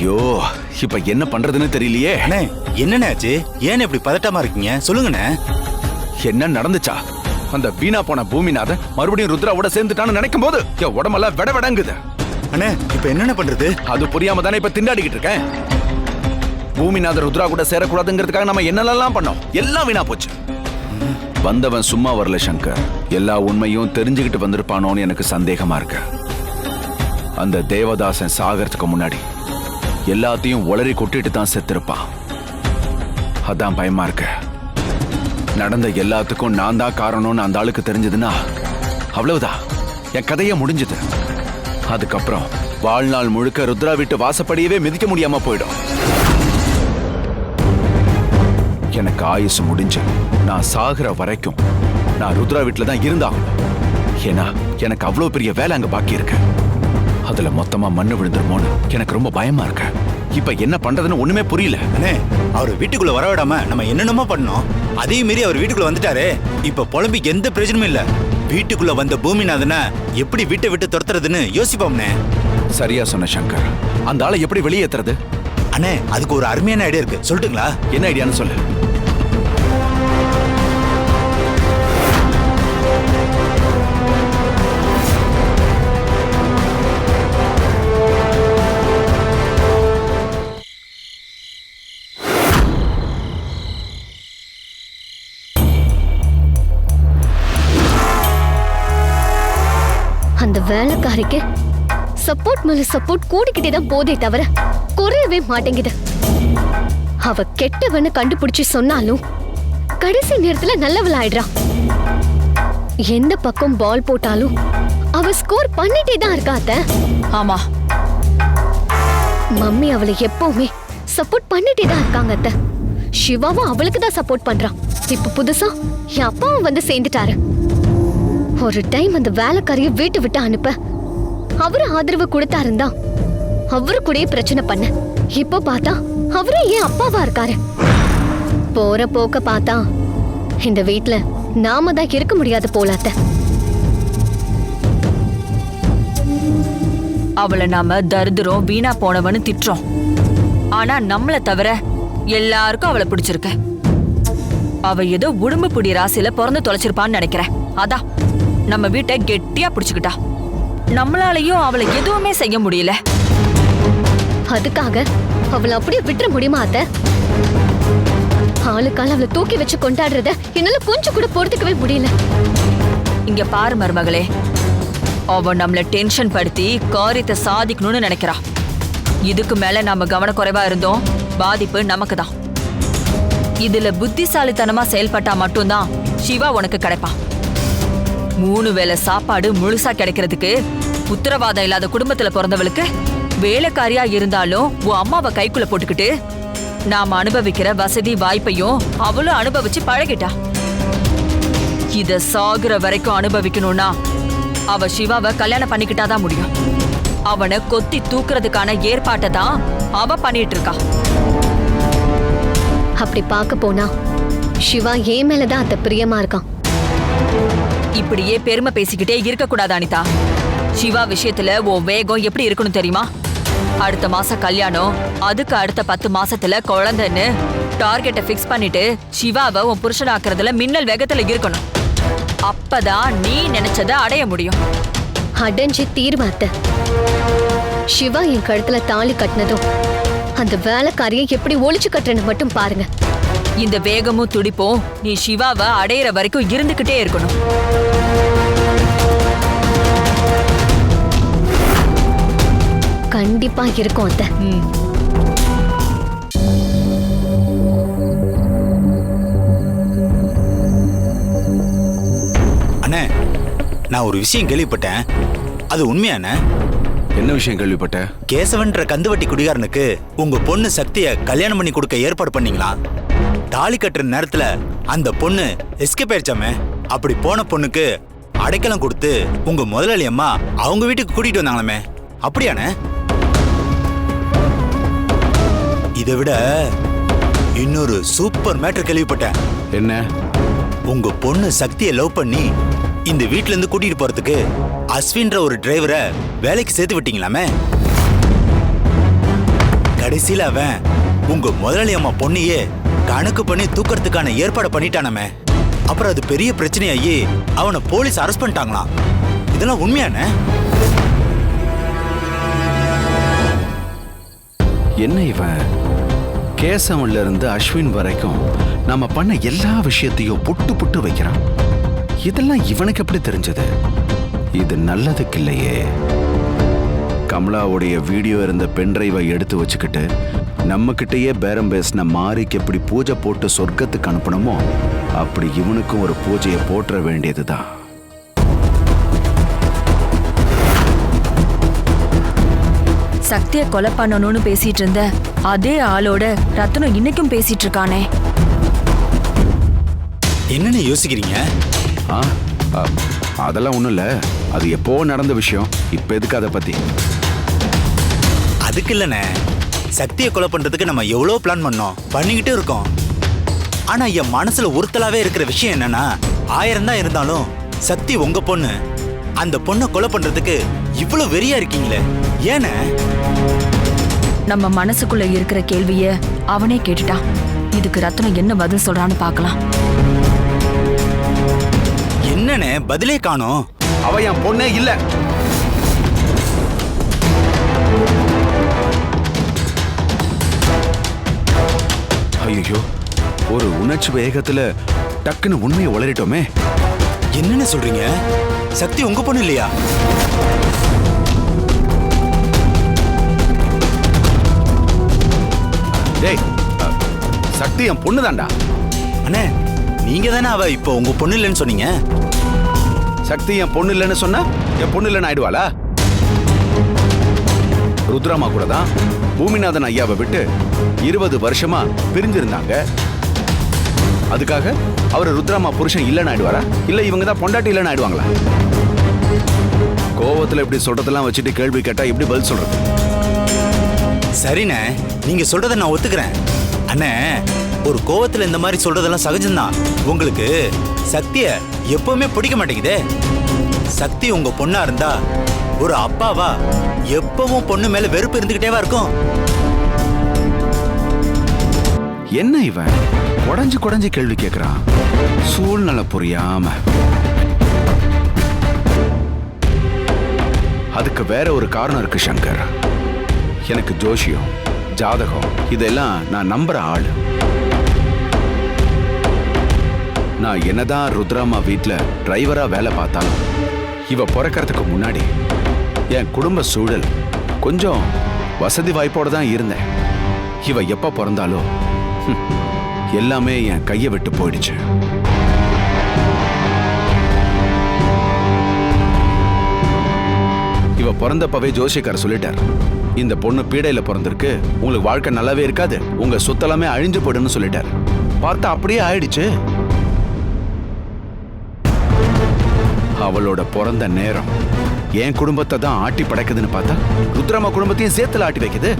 ஐயோ இப்ப என்ன பண்றதுன்னு தெரியலையே. அண்ணே என்னண்ணே ஆச்சு? ஏன் இப்படி பதட்டமா இருக்கீங்க? சொல்லுங்கண்ணே. என்ன நடந்துச்சா? அந்த வீணா போன பூமிநாதன் மறுபடியும் ருத்ராவோட சேர்ந்துட்டான்னு நினைக்கும் போது என் உடம்பெல்லாம் விட விடங்குது. அண்ணே இப்ப என்னண்ணே பண்றது? அது புரியாம தானே இப்ப திண்டாடிக்கிட்டு இருக்கேன். பூமிநாதர் ருத்ரா கூட சேரக்கூடாதுங்கிறதுக்காக நம்ம என்னெல்லாம் பண்ணோம்? எல்லாம் வீணா போச்சு. வந்தவன் சும்மா வரல சங்கர். எல்லா உண்மையும் தெரிஞ்சுக்கிட்டு வந்திருப்பானோன்னு எனக்கு சந்தேகமா இருக்கு. அந்த தேவதாசன் சாகறதுக்கு முன்னாடி எல்லாத்தையும் உளறி கொட்டிட்டு தான் செத்திருப்பான் அதான் பயமா இருக்கு. நடந்த எல்லாத்துக்கும் நான் தான் காரணம்னு அந்த ஆளுக்கு தெரிஞ்சதுன்னா அவ்வளவுதான். என் கதையே முடிஞ்சது. அதுக்கப்புறம் வாழ்நாள் முழுக்க ருத்ரா வீட்டு வாசப்படியவே மிதிக்க முடியாம போயிடும். எனக்கு ஆயுசு முடிஞ்சு நான் சாகுற வரைக்கும் நான் ருத்ரா வீட்டுல தான் இருந்தாகணும். ஏன்னா எனக்கு அவ்வளவு பெரிய வேலை அங்க பாக்கி இருக்கு. அதுல மொத்தமா மண்ணு விழுந்துருமோன்னு எனக்கு ரொம்ப பயமா இருக்கு. இப்ப என்ன பண்றதுன்னு ஒண்ணுமே புரியல. அண்ணே அவர் வீட்டுக்குள்ள வர விடாம நம்ம என்னென்னமோ பண்ணோம். அதையும் மீறி அவர் வீட்டுக்குள்ள வந்துட்டாரு. இப்ப புலம்பி எந்த பிரயோஜனமும் இல்ல. வீட்டுக்குள்ள வந்த பூமிநாதனை எப்படி வீட்டை விட்டு துரத்துறதுன்னு யோசிப்போம்னே சரியா சொன்ன சங்கர். அந்த ஆளை எப்படி வெளியேத்துறது? அண்ணே அதுக்கு ஒரு அருமையான ஐடியா இருக்கு. சொல்லட்டுங்களா? என்ன ஐடியான்னு சொல்லு. வேலைக்காரிக்கு சப்போர்ட் மேல சப்போர்ட் கூடிக்கிட்டே தான் போதே தவிர குறையவே மாட்டேங்குது. அவ கெட்டவன்னு கண்டுபிடிச்சு சொன்னாலும் கடைசி நேரத்துல நல்லவள் ஆயிடுறா எந்த பக்கம் பால் போட்டாலும் அவ ஸ்கோர் பண்ணிட்டே தான் இருக்கா அத்தை. ஆமா. மம்மி அவளை எப்பவுமே சப்போர்ட் பண்ணிட்டே தான் இருக்காங்க அத்தை. சிவாவும் அவளுக்கு தான் சப்போர்ட் பண்றான் இப்ப புதுசா என் அப்பாவும் வந்து சேர்ந்துட்டாரு. ஒரு டைம் அந்த வேலைக்காரிய வீட்டை விட்டு அனுப்ப அவரு ஆதரவு கொடுத்தாருந்தா. அவரு கூடயே பிரச்சனை பண்ண. இப்ப பார்த்தா அவரே ஏன் அப்பாவா இருக்காரு? போற போக்க பார்த்தா இந்த வீட்ல நாம தான் இருக்க முடியாது போலாத்த அவளை நாம தரித்திரம் வீணா போனவன்னு திட்டுறோம். ஆனா நம்மள தவிர எல்லாருக்கும் அவளை பிடிச்சிருக்க. அவ ஏதோ உடம்பு பிடி ராசியில பிறந்து தொலைச்சிருப்பான்னு நினைக்கிறேன். அதான் நம்ம வீட்டை கெட்டியா பிடிச்சுக்கிட்டா. நம்மளாலையும் அவளை எதுவுமே செய்ய முடியல. அதுக்காக அவளை அப்படியே விட்டுற முடியுமா அத்தை? ஆளுக்கால அவளை தூக்கி வச்சு கொண்டாடுறத என்னால கொஞ்சம் கூட பொறுத்துக்கவே முடியல. இங்க பாரு மருமகளே. அவ நம்மள டென்ஷன் படுத்தி காரியத்தை சாதிக்கணும்னு நினைக்கிறா. இதுக்கு மேல நாம கவனக்குறைவா இருந்தோம். பாதிப்பு நமக்கு தான் இதுல புத்திசாலித்தனமா செயல்பட்டா மட்டும்தான் சிவா உனக்கு கிடைப்பான் மூணு வேளை சாப்பாடு முழுசா கிடைக்கிறதுக்கு உத்தரவாதம் இல்லாத குடும்பத்துல பிறந்தவளுக்கு வேலைக்காரியா இருந்தாலும் உன் அம்மாவை கைக்குள்ள போட்டுக்கிட்டு நாம அனுபவிக்கிற வசதி வாய்ப்பையும் அவளும் அனுபவிச்சு பழகிட்டா. இத சாகுற வரைக்கும் அனுபவிக்கணும்னா அவ சிவாவை கல்யாணம் பண்ணிக்கிட்டாதான் முடியும். அவனை கொத்தி தூக்குறதுக்கான ஏற்பாட்டை தான் அவ பண்ணிட்டு இருக்கா. அப்படி பார்க்க போனா சிவா ஏன் மேலதான் அத்தை பிரியமா இருக்கான்? இப்படியே பெருமை பேசிக்கிட்டே இருக்க கூடாது அனிதா. சிவா விஷயத்துல உன் வேகம் எப்படி இருக்கணும் தெரியுமா? அடுத்த மாசம் கல்யாணம் அதுக்கு அடுத்த பத்து மாசத்துல குழந்தைன்னு டார்கெட்டை ஃபிக்ஸ் பண்ணிட்டு சிவாவை உன் புருஷனாக்குறதுல மின்னல் வேகத்துல இருக்கணும். அப்பதான் நீ நினைச்சதை அடைய முடியும். அடைஞ்சு தீர்மாத்த. சிவா என் கழுத்துல தாலி கட்டினதும் அந்த வேலைக்காரியை எப்படி ஒழிச்சு கட்டுறேன்னு மட்டும் பாருங்க. இந்த வேகமும் துடிப்பும் நீ சிவாவை அடையிற வரைக்கும் இருந்துகிட்டே இருக்கணும். கண்டிப்பா இருக்கும் அத்தை. ம். அண்ணே நான் ஒரு விஷயம் கேள்விப்பட்டேன். அது உண்மையாண்ணே என்ன விஷயம் கேள்விப்பட்ட கேசவன்ற கந்துவட்டி குடிகாரனுக்கு உங்க பொண்ணு சக்திய கல்யாணம் பண்ணி கொடுக்க ஏற்பாடு பண்ணீங்களா? தாலி கட்டுற நேரத்துல அந்த பொண்ணு எஸ்கேப் ஆயிடுச்சாமே. அப்படி போன பொண்ணுக்கு அடைக்கலம் கொடுத்து உங்க முதலாளி அம்மா அவங்க வீட்டுக்கு கூட்டிட்டு வந்தாங்களாமே. அப்படியாண்ணே? இதை விட இன்னொரு சூப்பர் மேட்டர் கேள்விப்பட்டேன். என்ன? உங்க பொண்ணு சக்தியை லவ் பண்ணி இந்த வீட்ல இருந்து கூட்டிட்டு போறதுக்கு அஸ்வின்ற ஒரு டிரைவரை வேலைக்கு சேர்த்து விட்டீங்களாமே? கடைசியில அவன் உங்க முதலாளி அம்மா பொண்ணையே கணக்கு பண்ணி தூக்கறதுக்கான ஏற்பாடு பண்ணிட்டானமே. அப்புறம் அது பெரிய பிரச்சனையாகி அவனை போலீஸ் அரெஸ்ட் பண்ணிட்டாங்களாம். இதெல்லாம் உண்மையானே? என்ன இவன் கேசவன்ல இருந்து அஸ்வின் வரைக்கும் நம்ம பண்ண எல்லா விஷயத்தையும் புட்டு புட்டு வைக்கிறான். இதெல்லாம் இவனுக்கு எப்படி தெரிஞ்சது? இது நல்லதுக்கு இல்லையே. கமலாவுடைய வீடியோ இருந்த பென்ட்ரைவை எடுத்து வச்சுக்கிட்டு நம்ம கிட்டயே பேரம் பேசின மாரிக்கு எப்படி பூஜை போட்டு சொர்க்கத்துக்கு அனுப்பணுமோ அப்படி இவனுக்கும் ஒரு பூஜையை போட்டுற வேண்டியதுதான். சக்திய கொலை பண்ணணும்னு பேசிட்டு இருந்த அதே ஆளோட ரத்னம் இன்னைக்கும் பேசிட்டு இருக்கானே. என்னன்னு யோசிக்கிறீங்க? ஆ அதெல்லாம் ஒன்றும் இல்லை. அது எப்போ நடந்த விஷயம்? இப்போ எதுக்கு அதை பற்றி அதுக்கு இல்லைண்ணே. சக்தியை கொலை பண்றதுக்கு நம்ம எவ்வளோ பிளான் பண்ணோம். பண்ணிக்கிட்டே இருக்கோம். ஆனா என் மனசுல உறுத்தலாவே இருக்கிற விஷயம் என்னன்னா ஆயிரம் தான் இருந்தாலும் சக்தி உங்க பொண்ணு. அந்த பொண்ணை கொலை பண்றதுக்கு இவ்வளவு வெறியா இருக்கீங்களே. ஏண்ணே? நம்ம மனசுக்குள்ள இருக்கிற கேள்விய அவனே கேட்டுட்டான். இதுக்கு ரத்னம் என்ன பதில் சொல்றான்னு பார்க்கலாம். என்னண்ணே பதிலே காணோம். அவ என் பொண்ணே இல்லை. ஐயோ ஒரு உணர்ச்சி வேகத்துல டக்குன்னு உண்மையை உளறிட்டோமே. என்னன்னு சொல்றீங்க? சக்தி உங்க பொண்ணு இல்லையா? டேய் சக்தி என் பொண்ணு தாண்டா அண்ணே நீங்க தானே அவ இப்போ உங்க பொண்ணு இல்லைன்னு சொன்னீங்க? சக்தி என் பொண்ணு இல்லைன்னு சொன்னா என் பொண்ணு இல்லைன்னு ஆயிடுவாளா? ருத்ராமா கூட தான் பூமிநாதன் ஐயாவை விட்டு இருபது வருஷமா பிரிஞ்சிருந்தாங்க. அதுக்காக அவர் ருத்ராமா புருஷன் இல்லைன்னு ஆயிடுவாரா? இல்ல இவங்க தான் பொண்டாட்டி இல்லைன்னு ஆயிடுவாங்களா? கோவத்துல இப்படி சொல்றதெல்லாம் வச்சுட்டு கேள்வி கேட்டா எப்படி பதில் சொல்றது? சரிண்ணே நீங்க சொல்றதை நான் ஒத்துக்கிறேன். அண்ணே ஒரு கோவத்துல இந்த மாதிரி சொல்றதெல்லாம் சகஜம்தான். உங்களுக்கு சக்திய எப்பவுமே பிடிக்க மாட்டேங்குதே. சக்தி உங்க பொண்ணா இருந்தா ஒரு அப்பாவா எப்பவும் பொண்ணு மேல வெறுப்பு இருந்துகிட்டேவா இருக்கும். என்ன இவன்? குடஞ்சு குடஞ்சு கேள்வி கேட்கறான் சூழ்நிலை புரியாம. அதுக்கு வேற ஒரு காரணம் இருக்கு சங்கர். எனக்கு ஜோஷியம் ஜாதகம் இதெல்லாம் நான் நம்புற ஆளு. நான் என்னதான் ருத்ராமா வீட்டில் டிரைவரா வேலை பார்த்தாலும் இவ பிறக்கிறதுக்கு முன்னாடி என் குடும்ப சூழல் கொஞ்சம் வசதி வாய்ப்போட தான் இருந்தேன். இவ எப்ப பிறந்தாலும் எல்லாமே என் கையை விட்டு போயிடுச்சு. இவ பிறந்தப்பவே ஜோசியக்கார் சொல்லிட்டார். இந்த பொண்ணு பீடையில பிறந்திருக்கு. உங்களுக்கு வாழ்க்கை நல்லாவே இருக்காது. உங்க சொத்தெல்லாமே அழிஞ்சு போயிடுன்னு சொல்லிட்டார். பார்த்தா அப்படியே ஆயிடுச்சு. அவளோட பிறந்த நேரம். என் குடும்பத்தை தான் ஆட்டி படைக்குதுன்னு பார்த்தா ருத்ரமா குடும்பத்தையும் சேர்த்துல ஆட்டி வைக்குது.